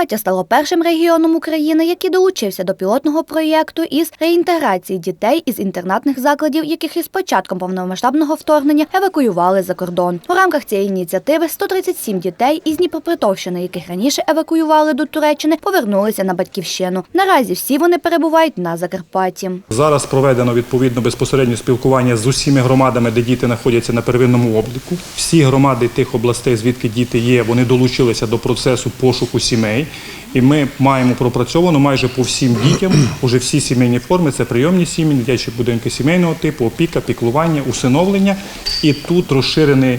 Закарпаття стало першим регіоном України, який долучився до пілотного проєкту із реінтеграції дітей із інтернатних закладів, яких із початком повномасштабного вторгнення евакуювали за кордон. У рамках цієї ініціативи 137 дітей із Дніпропетровщини, яких раніше евакуювали до Туреччини, повернулися на батьківщину. Наразі всі вони перебувають на Закарпатті. Зараз проведено відповідно безпосередньо спілкування з усіма громадами, де діти знаходяться на первинному обліку. Всі громади тих областей, звідки діти є, вони долучилися до процесу пошуку сімей. І ми маємо пропрацьовано майже по всім дітям уже всі сімейні форми. Це прийомні сім'ї, дитячі будинки сімейного типу, опіка, піклування, усиновлення. І тут розширений,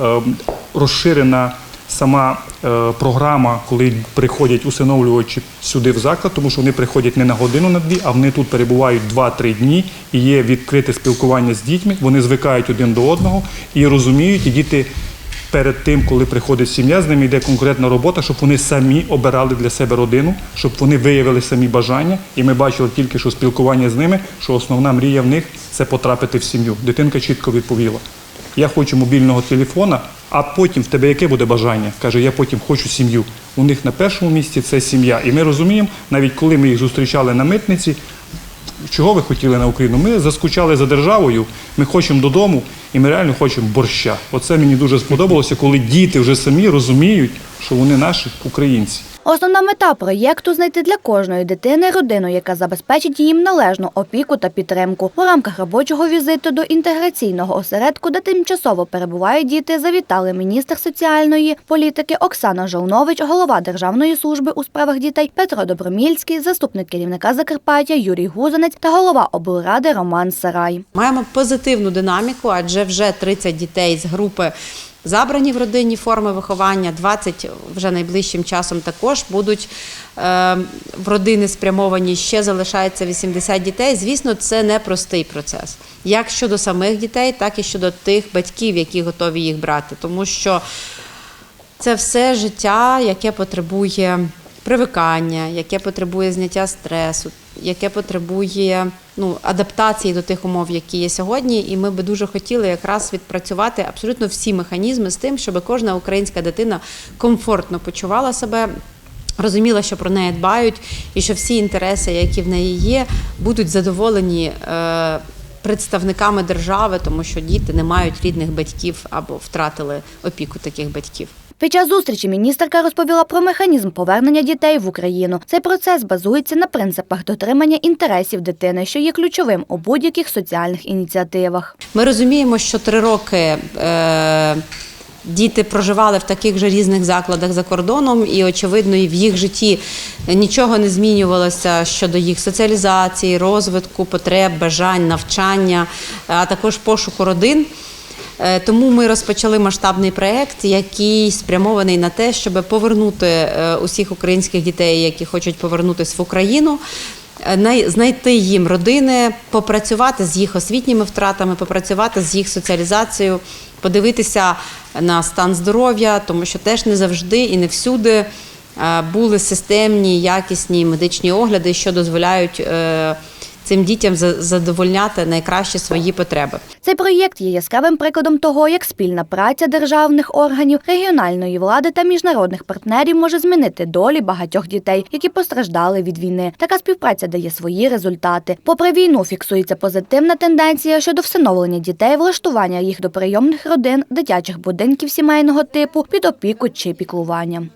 е, розширена сама е, програма, коли приходять усиновлювачі сюди в заклад, тому що вони приходять не на годину, на дві, а вони тут перебувають 2-3 дні і є відкрите спілкування з дітьми. Вони звикають один до одного і розуміють, і діти. Перед тим, коли приходить сім'я, з ними йде конкретна робота, щоб вони самі обирали для себе родину, щоб вони виявили самі бажання. І ми бачили тільки що спілкування з ними, що основна мрія в них це потрапити в сім'ю. Дитинка чітко відповіла: я хочу мобільного телефона, а потім в тебе яке буде бажання? Каже, я потім хочу сім'ю. У них на першому місці це сім'я. І ми розуміємо, навіть коли ми їх зустрічали на митниці, чого ви хотіли на Україну? Ми заскучали за державою, ми хочемо додому, і ми реально хочемо борща. Оце мені дуже сподобалося, коли діти вже самі розуміють, що вони наші українці. Основна мета проєкту знайти для кожної дитини родину, яка забезпечить їм належну опіку та підтримку. У рамках робочого візиту до інтеграційного осередку, де тимчасово перебувають діти, завітали міністр соціальної політики Оксана Жолнович, голова Державної служби у справах дітей Петро Добромільський, заступник керівника Закарпаття Юрій Гузанець та голова облради Роман Сарай. Маємо позитивну динаміку, адже вже 30 дітей з групи забрані в родинні форми виховання, 20 вже найближчим часом також будуть е, в родини спрямовані. Ще залишається 80 дітей. Звісно, це непростий процес, як щодо самих дітей, так і щодо тих батьків, які готові їх брати, тому що це все життя, яке потребує привикання, яке потребує зняття стресу, яке потребує ну, адаптації до тих умов, які є сьогодні. І ми би дуже хотіли якраз відпрацювати абсолютно всі механізми з тим, щоб кожна українська дитина комфортно почувала себе. Розуміла, що про неї дбають, і що всі інтереси, які в неї є, будуть задоволені е, представниками держави, тому що діти не мають рідних батьків або втратили опіку таких батьків. Під час зустрічі міністерка розповіла про механізм повернення дітей в Україну. Цей процес базується на принципах дотримання інтересів дитини, що є ключовим у будь-яких соціальних ініціативах. Ми розуміємо, що три роки е, діти проживали в таких же різних закладах за кордоном, і очевидно, і в їх житті нічого не змінювалося щодо їх соціалізації, розвитку, потреб, бажань, навчання, а також пошуку родин. Е, Тому ми розпочали масштабний проєкт, який спрямований на те, щоб повернути е, усіх українських дітей, які хочуть повернутися в Україну. е, Знайти їм родини, попрацювати з їх освітніми втратами, попрацювати з їх соціалізацією, подивитися на стан здоров'я, тому що теж не завжди і не всюди були системні, якісні медичні огляди, що дозволяють цим дітям за- задовольняти найкращі свої потреби. Цей проєкт є яскравим прикладом того, як спільна праця державних органів, регіональної влади та міжнародних партнерів може змінити долі багатьох дітей, які постраждали від війни. Така співпраця дає свої результати. Попри війну, фіксується позитивна тенденція щодо всиновлення дітей, влаштування їх до прийомних родин, дитячих будинків сімейного типу, під опіку чи піклування.